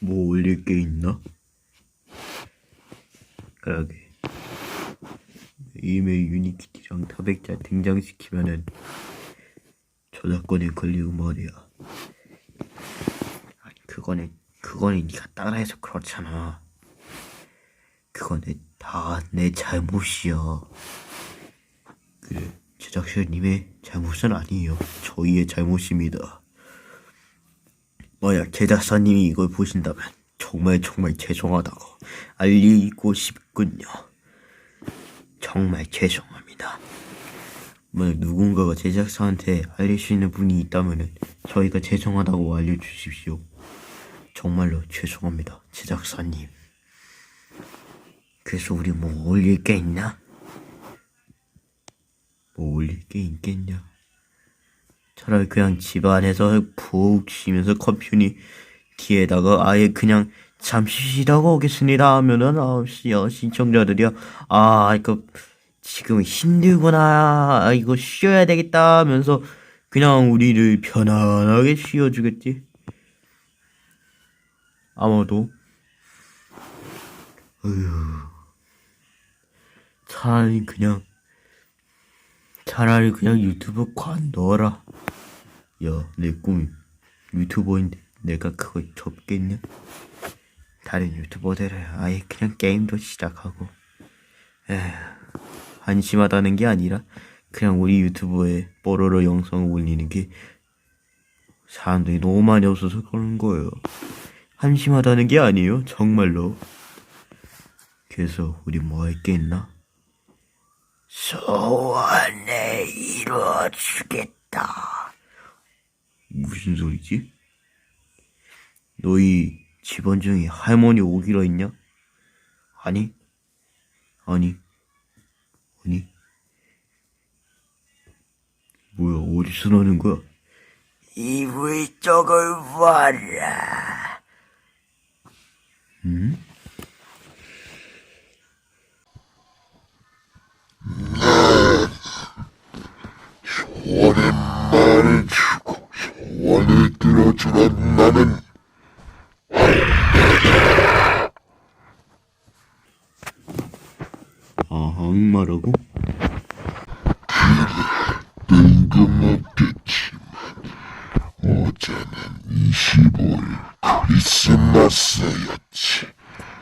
뭐 올릴 게 있나? 그러게. 이메일 유니키티랑 타백자 등장시키면은 저작권에 걸리고 말이야. 그거는, 그거는 네가 따라해서 그렇잖아. 그거는 다 내 잘못이야. 그래, 제작자님의 잘못은 아니에요. 저희의 잘못입니다. 만약 제작사님이 이걸 보신다면 정말 정말 죄송하다고 알리고 싶군요. 정말 죄송합니다. 만약 누군가가 제작사한테 알릴 수 있는 분이 있다면은 저희가 죄송하다고 알려주십시오. 정말로 죄송합니다, 제작사님. 그래서 우리 뭐 올릴 게 있나? 뭐 올릴 게 있겠냐? 차라리 그냥 집 안에서 푹 쉬면서 컴퓨니 뒤에다가 아예 그냥 잠시 쉬다가 오겠습니다 하면은 아씨야 시청자들이야 아 이거 지금 힘들구나. 아, 이거 쉬어야 되겠다 하면서 그냥 우리를 편안하게 쉬어주겠지. 아마도. 어휴. 차라리 그냥 차라리 그냥 유튜브 관둬라. 야, 내 꿈이 유튜버인데 내가 그걸 접겠냐? 다른 유튜버들은 아예 그냥 게임도 시작하고 에휴, 한심하다는 게 아니라 그냥 우리 유튜브에 뽀로로 영상 올리는 게 사람들이 너무 많이 없어서 그런 거예요. 한심하다는 게 아니에요, 정말로. 그래서 우리 뭐 할 게 있나? 소원을 이루어주겠다. 무슨 소리지? 너희 집안 중에 할머니 오기로 했냐? 아니? 아니? 아니? 뭐야, 어디서 나는 거야? 이불 쪽을 봐라. 응? 주고 소 원을 들어주는 나는 아, 악마라고? 뜬금없겠지만 어제는 25일 크리스마스였지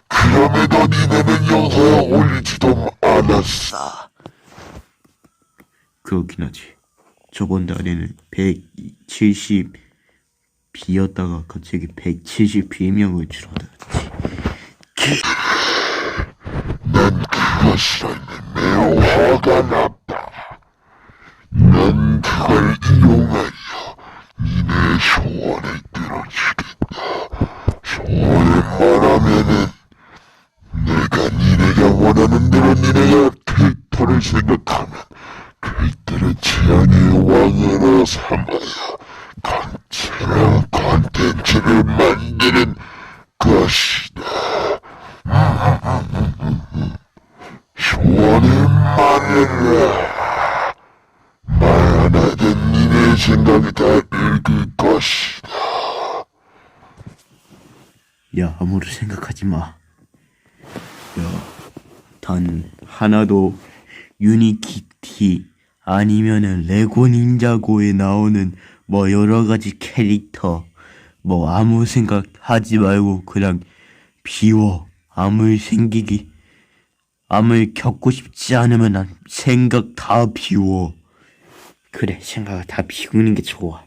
그럼에도 니네는 영상에 올리지도 않았어 그렇긴 하지. 저번 달에는 170 비였다가 갑자기 172명을 줄어들었지. 그것이라니 매우 화가 났다 난 그걸 이용하여 니네 소원을 들어주겠다 소원을 말하면은 내가 니네가 원하는 대로 니네가 캐릭터를 생각하면 캐릭터를 재앙의 왕으로 삼아야 간체랑 컨텐츠를 만드는 것이다. 소원을 말해라 말안 하던 니네 생각이 다 읽을 것이다. 야, 아무리 생각하지 마. 야, 단 하나도 유니키티 아니면은 레고 닌자고에 나오는 뭐 여러 가지 캐릭터 뭐 아무 생각 하지 말고 그냥 비워. 아무 생기기 암을 겪고 싶지 않으면 난 생각 다 비워. 그래 생각을 다 비우는 게 좋아.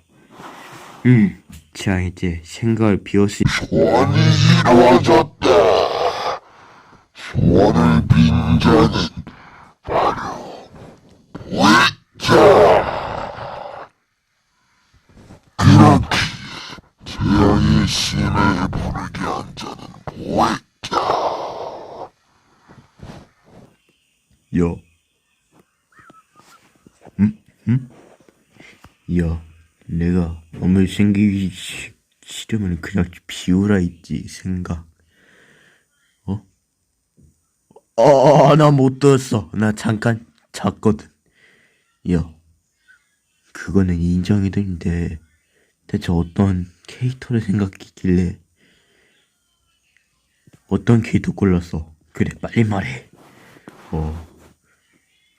음 자 이제 생각을 비웠으니. 소원이 이루어졌다. 소원을 빈 자는 바로 위자 그렇게 태양의 신을 부르게 한 자는 위자 야. 응? 응? 야, 내가 엄을 생기기 시- 싫으면 그냥 비우라 했지, 생각. 어? 어, 나못 들었어. 나 잠깐 잤거든. 야, 그거는 인정이 되는데, 대체 어떤 캐릭터를 생각했길래 어떤 캐릭터 골랐어? 그래, 빨리 말해. 어,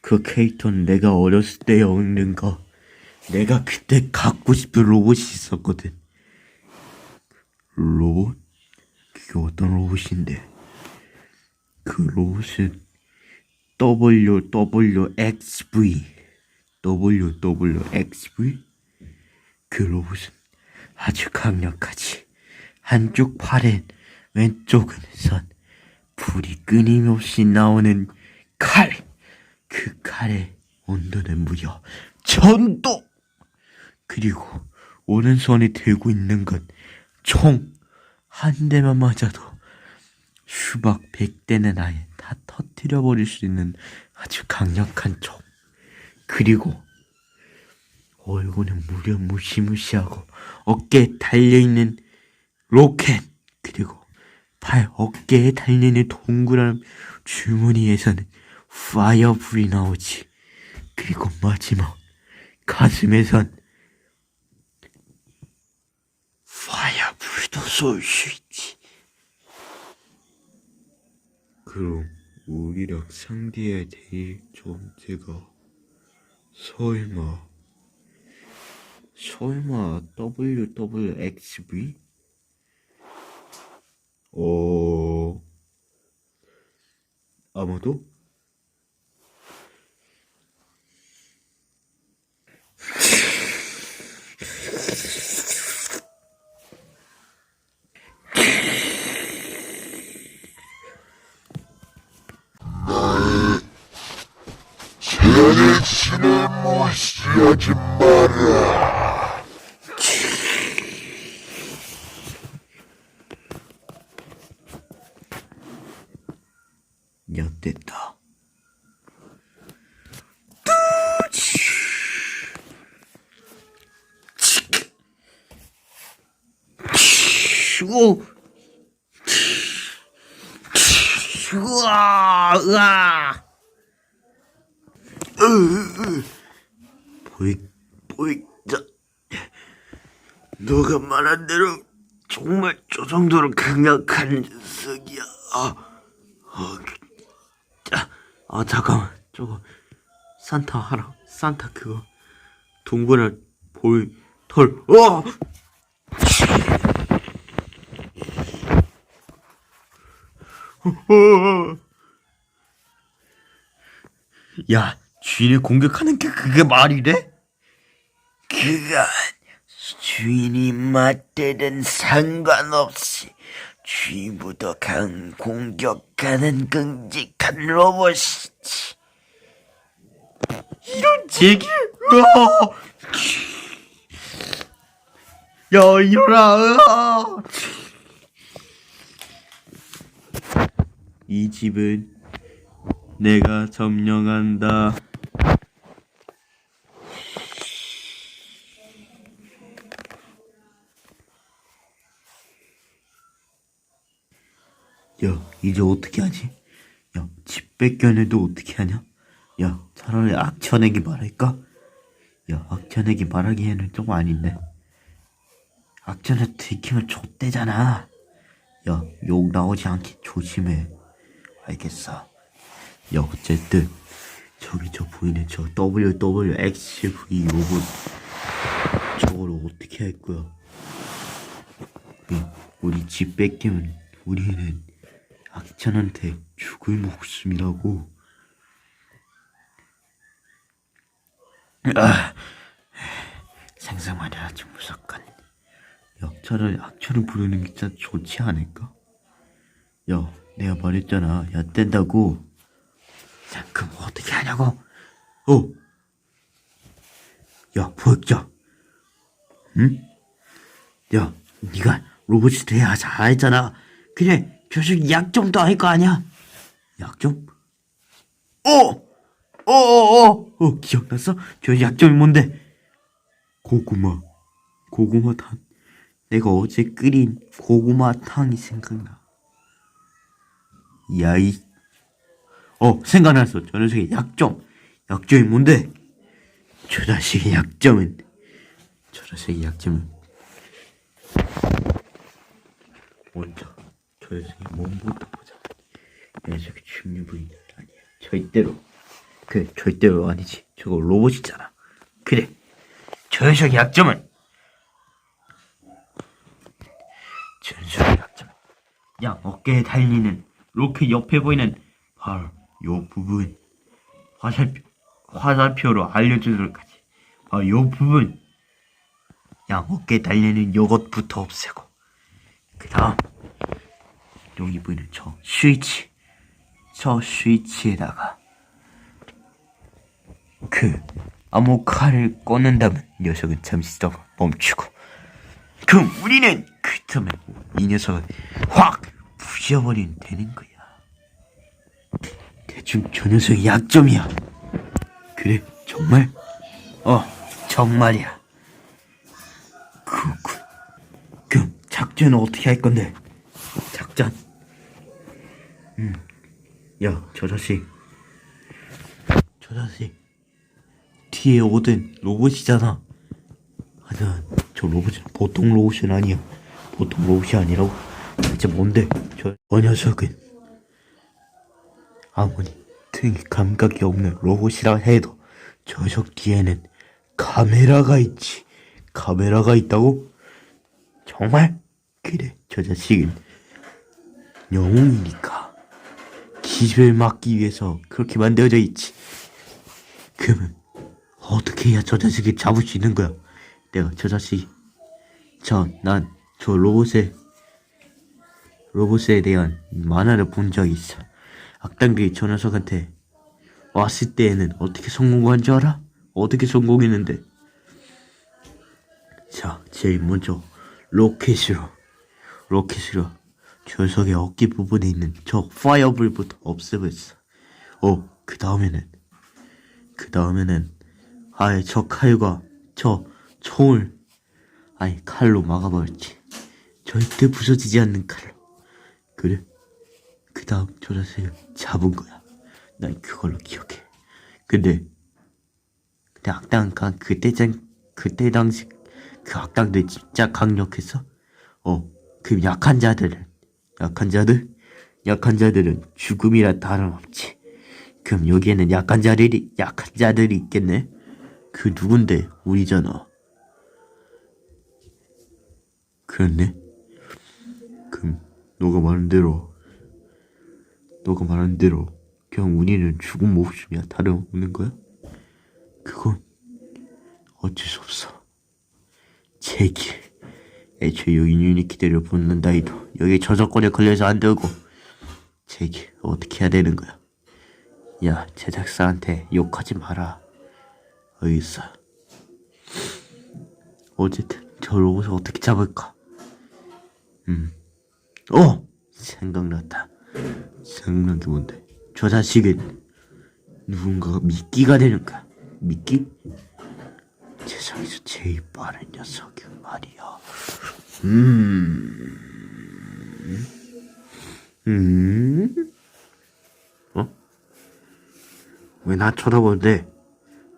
그 캐릭터는 내가 어렸을 때였는가? 내가 그때 갖고 싶은 로봇이 있었거든. 로봇? 그게 어떤 로봇인데? 그 로봇은 WWXV. WWXV? 그 로봇은 아주 강력하지. 한쪽 팔엔 왼쪽은 선. 불이 끊임없이 나오는 칼. 그 칼의 온도는 무려 천도. 그리고 오른손에 들고 있는 건 총 한 대만 맞아도 수박 백 대는 아예 다 터뜨려 버릴 수 있는 아주 강력한 총. 그리고 얼굴은 무려 무시무시하고 어깨에 달려있는 로켓 그리고 팔 어깨에 달려있는 동그란 주머니에서는 파이어불이 나오지 그리고 마지막 가슴에선 파이어불도 쏠 수 있지 그럼 우리랑 상대해야 될 존재가 설마 설마 WWXV? 어... 아마도? 세상의 신을 무시하지 마라. 엿됐다. 오! 우와! 으아! 보이, 보이자. 너가 말한 대로 정말 저 정도로 강력한 녀석이야. 아, 어, 아, 아 잠깐만. 저거 산타 하라. 산타 그거. 동그란 볼털. 어! 야 주인을 공격하는 게 그게 말이 돼? 그건 주인이 맞대든 상관없이 주인보다 강 공격하는 끔찍한 로봇이지. 이런 으아! 야, 일어나! 이 집은 내가 점령한다. 야, 이제 어떻게 하지? 야, 집 뺏겨내도 어떻게 하냐? 야, 차라리 악천에게 말할까? 야, 악천에게 말하기에는 좀 아닌데. 악천에 들키면 좆대잖아. 야, 욕 나오지 않게 조심해. 알겠어. 야, 어쨌든, 저기 저 보이는 저 WWXV 로봇. 저걸 어떻게 할 거야? 야, 우리 집 뺏기면 우리는 악천한테 죽을 목숨이라고. 아, 해도 좀. 야, 차라리 악천을 부르는 게 진짜 좋지 않을까? 야, 내가 말했잖아. 야, 뗀다고. 자, 그럼 어떻게 하냐고? 어. 야, 보였자. 응? 야, 네가 로봇이 돼야 잘했잖아. 그래, 저식 약점도 할거 아니야? 약점? 어! 어, 어, 어, 어, 기억났어? 저 약점이 뭔데? 고구마. 고구마탕. 내가 어제 끓인 고구마탕이 생각나. 야이. 어, 생각났어. 저 녀석의 약점. 약점이 뭔데? 저 자식의 약점은, 저 자식의 약점은, 먼저, 저저 녀석의 몸부터 보자. 이 녀석이 중류부인 아니야. 절대로. 그 절대로 아니지. 저거 로봇이잖아. 그래. 저 녀석의 약점은 저 녀석의 약점은 양 어깨에 달리는 로켓 옆에 보이는 바로 요 부분 화살표 화살표로 알려주도록 하지. 바로 요 부분 양 어깨에 달리는 요것부터 없애고 그 다음 보이는 저 스위치 저 스위치에다가 그 암호칼을 꺼낸다면 녀석은 잠시 더 멈추고 그럼 우리는 그 틈에 이 녀석을 확 부셔버리면 되는 거야. 대충 저 녀석의 약점이야. 그래 정말? 어 정말이야. 그렇군. 그럼 작전은 어떻게 할 건데? 작전 음. 음야저 자식 저 자식 뒤에 오든 로봇이잖아. 하지만 저 로봇은 보통 로봇은 아니야. 보통 로봇이 아니라고. 대체 뭔데? 저, 저 녀석은 아무리 등이 감각이 없는 로봇이라 해도 저적 뒤에는 카메라가 있지. 카메라가 있다고? 정말? 그래, 저 자식은 영웅이니까 기집을 막기 위해서 그렇게 만들어져 있지. 그러면 어떻게 해야 저 자식을 잡을 수 있는 거야? 내가 저 자식, 저, 난 저 로봇의, 로봇에 대한 만화를 본 적이 있어. 악당들이 저 녀석한테 왔을 때에는 어떻게 성공한 줄 알아? 어떻게 성공했는데? 자, 제일 먼저 로켓으로, 로켓으로 저 녀석의 어깨 부분에 있는 저 파이어불부터 없애버렸어. 어, 그 다음에는 그 다음에는 아예 저 칼과 저 총을 아예 칼로 막아버렸지. 절대 부서지지 않는 칼로. 그래? 그 다음 저 자식을 잡은 거야. 난 그걸로 기억해. 근데 근데 악당 강 그때 장 그때 당시 그 악당들 진짜 강력했어. 어, 그 약한 자들은 약한 자들 약한 자들은 죽음이라 다름없지. 그럼 여기에는 약한 자들이 약한 자들이 있겠네. 그 누군데 우리잖아. 그렇네. 그럼 너가 말한 대로 너가 말한 대로 그냥 우리는 죽은 목숨이야 다름없는 거야? 그건 어쩔 수 없어. 제길. 애초에 여기 유니키들을 붙는다 해도 여기 저작권에 걸려서 안 되고 제길 어떻게 해야 되는 거야? 야, 제작사한테 욕하지 마라. 알겠어. 어쨌든 저 로봇을 어떻게 잡을까? 음. 어! 생각났다. 생각난 게 뭔데? 저 자식은 누군가가 미끼가 되는 거야. 미끼? 세상에서 제일 빠른 녀석이 말이야. 음. 음. 어? 왜 나 쳐다보는데?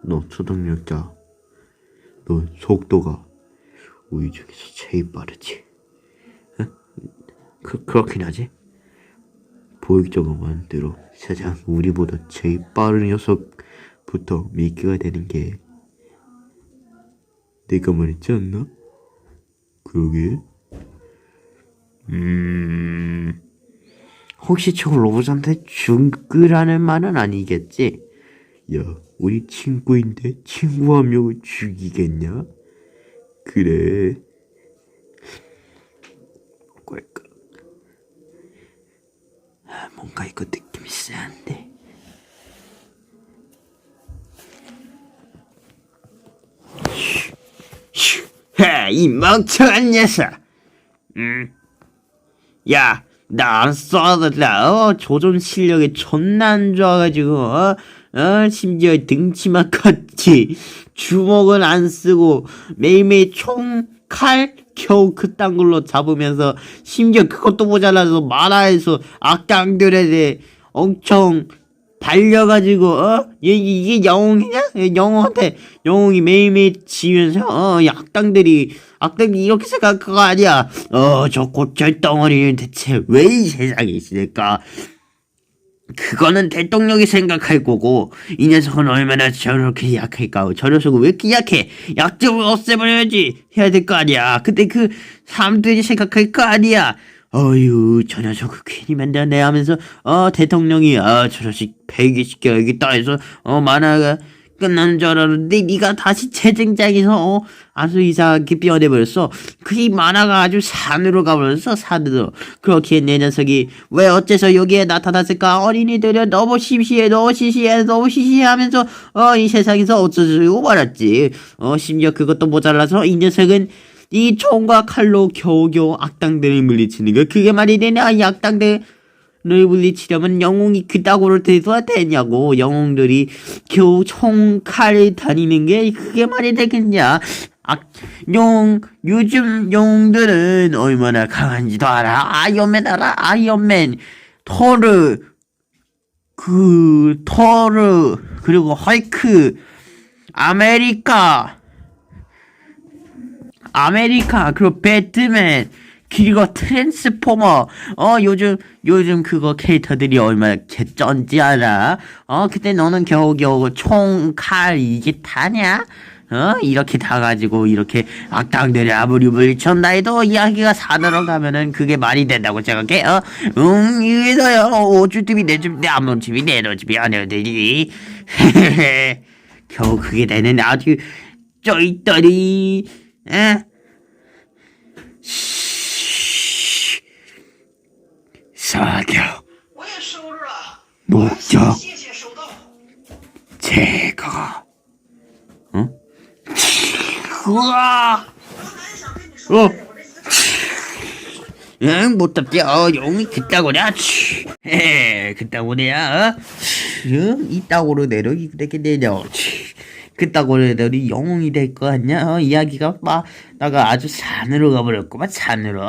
너 초능력자. 너 속도가 우리 중에서 제일 빠르지. 응? 그, 그렇긴 하지. 보이적으로만 대로 세상 우리보다 제일 빠른 녀석부터 미끼가 되는 게 내가 말했지 않나? 그러게. 음... 혹시 저 로봇한테 죽으라는 말은 아니겠지? 야, 우리 친구인데 친구 한 명을 죽이겠냐? 그래. 꼴까? 아, 뭔가 이거 느낌이 쎄한데. 슈, 헤, 이 멍청한 녀석. 음. 야, 나안 쏴도 어, 조준 실력이 존나 안 좋아가지고, 어, 어, 심지어 등치만 컸지. 주먹은 안 쓰고, 매일매일 총, 칼, 겨우 그딴 걸로 잡으면서, 심지어 그것도 모자라서 만화에서 악당들에 대해 엄청, 달려가지고 어? 얘, 이게 영웅이냐? 얘 영웅한테 영웅이 매일매일 지면서 어 악당들이 악당이 이렇게 생각할 거 아니야. 어 저 고철 덩어리는 대체 왜 이 세상에 있을까? 그거는 대통령이 생각할 거고 이 녀석은 얼마나 저렇게 약할까? 저 녀석은 왜 이렇게 약해? 약좀 없애버려야지 해야 될 거 아니야. 근데 그 사람들이 생각할 거 아니야 어휴 저 녀석 괜히 만들어내 하면서 어 대통령이 아저 자식 폐기 시켜야겠다 해서 어 만화가 끝나는 줄 알았는데 네가 다시 재등장해서 어 아주 이상하게 변해버렸어. 그이 만화가 아주 산으로 가버렸어 산으로. 그렇게 내 녀석이 왜 어째서 여기에 나타났을까? 어린이들은 너무 심시해 너무 시시해 너무 시시해 하면서 어 이 세상에서 어쩌고 말았지. 어 심지어 그것도 모자라서 이 녀석은 이 총과 칼로 겨우겨우 악당들을 물리치는 거 그게 말이 되냐? 이 악당들을 물리치려면 영웅이 그따구로 돼서 되냐고. 영웅들이 겨우 총 칼을 다니는 게 그게 말이 되겠냐? 악, 용, 요즘 영웅들은 얼마나 강한지도 알아? 아이언맨 알아? 아이언맨. 토르. 그 토르. 그리고 헐크. 아메리카 아메리카 그리고 배트맨 그리고 트랜스포머. 어 요즘 요즘 그거 캐릭터들이 얼마나 개쩐지 알아? 어 그때 너는 겨우겨우 총 칼 이게 다냐? 어 이렇게 다 가지고 이렇게 악당들이 아무리 물리쳤나 해도 이야기가 산으로 가면은 그게 말이 된다고 생각해? 어응 이래서요 오주집이 내 집 내 아무집이 내너 집이 아니어들이 겨우 그게 되는 아주 쩌이떨이 예. 사격. 목적. 제거. 응? 어? 응, 못답게, 어, 용이 그따구냐, 에 그따구냐, 어? 응, 이따구로 내려, 이렇게 내려, 치. 그따구로 내려이 영웅이 될거 같냐. 어? 이야기가 막 나가 아주 산으로 가버렸구만. 산으로.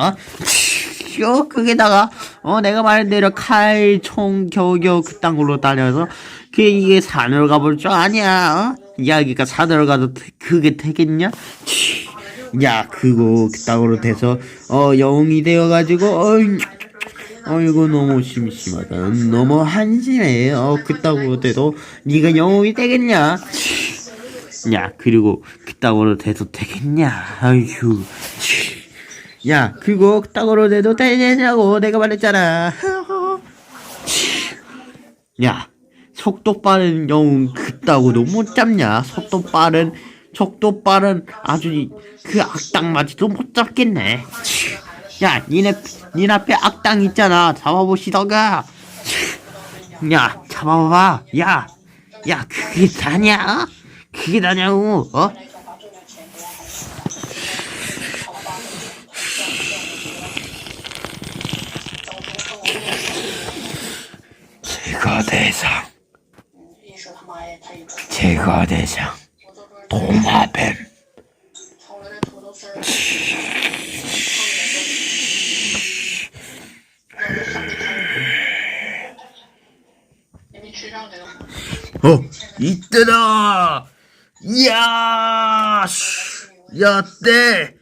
치. 어, 그게다가 어 내가 말한 대로 칼, 총 겨우겨우 그딴 걸로 다녀서 그 이게 산으로 가버릴 줄 아냐. 어? 이야기가 산으로 가도 되- 그게 되겠냐? 치. 야 그거 그따구로 돼서 어 영웅이 되어가지고 어이 어이구 너무 심심하다 너무 한심해 어 그따구로 돼도 네가 영웅이 되겠냐 야 그리고 그따구로 돼도 되겠냐 아휴 치. 야 그거 그따구로 돼도 되냐고 내가 말했잖아 야 속도 빠른 영웅 그따구도 못 잡냐 속도 빠른 속도 빠른 아주 이- 그 악당맞이도 못 잡겠네 치. 야 니네 니네 앞에 악당 있잖아 잡아보시던가 치. 야 잡아봐 야야 그게 다냐 그게 나냐고 어? 제거 대상. 제거 대상. 도마뱀. 어 이때다! 야, 야, 때.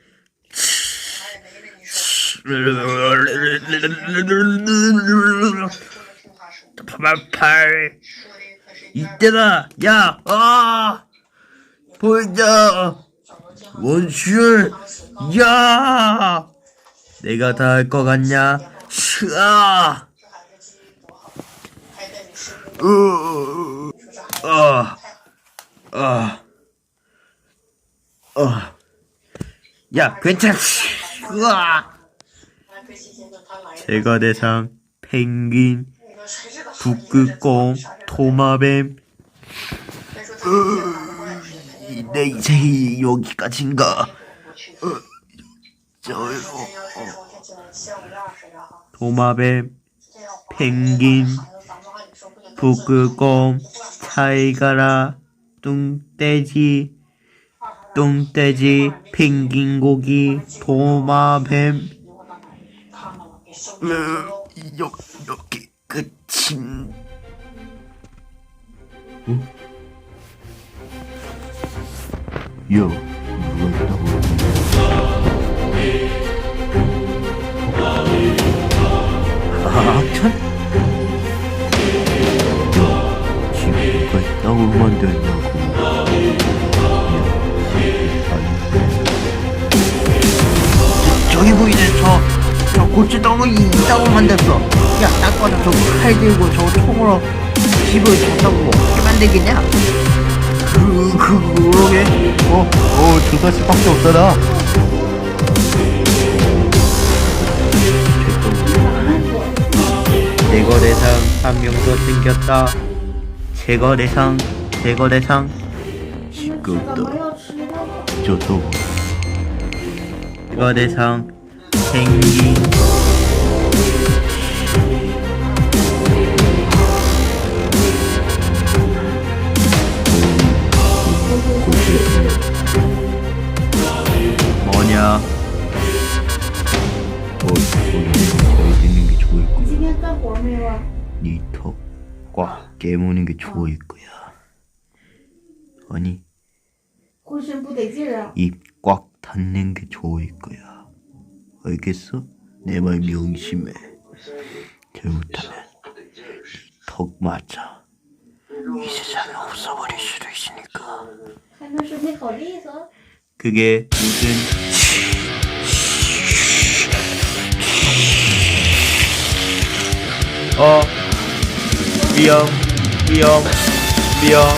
팔팔 이때다 야 아 보인다. 원슈 야. 내가 다 할 것 같냐? 샤 으, 으, 으, 아, 아. 어. 야, 괜찮지. 우와. 제가 대상, 펭귄, 북극곰, 토마뱀. 으, 내 인생이 여기까지인가. 으, 저요. 어. 도마뱀, 펭귄, 북극곰, 차이가라, 뚱돼지. 똥돼지, 펭귄고기, 도마뱀. 음, 여, 여기 끝인. 응? 누가 있다고? 아, 악천? 지금 누가 있다고 만들냐고. 저기 보이는 저, 저 고추덩이 이따고 만들었어. 야, 딱 봐도 저칼 들고 저 통으로 집을 줬다고 어떻게 만들겠냐? 그, 그, 그러게. 어, 어, 두 가지밖에 없더라. 제거 대상 한명더 생겼다. 제거 대상, 제거 대상. 시끄럽다. 저또 제 거대상 생기. 뭐냐? 뭐, 거기 있는 게 좋을 거야. 今天干活没有啊？ 니턱꽉 깨무는 게 좋을 거야. 아니, 浑身不得劲儿啊！ 입 꽉 닫는 게 좋을 거야. 알겠어? 내 말 명심해. 잘못하면 턱 맞아. 이 세상에 없어버릴 수도 있으니까. 还能是没好例子？ 그게 무슨 어 위험 위험 위험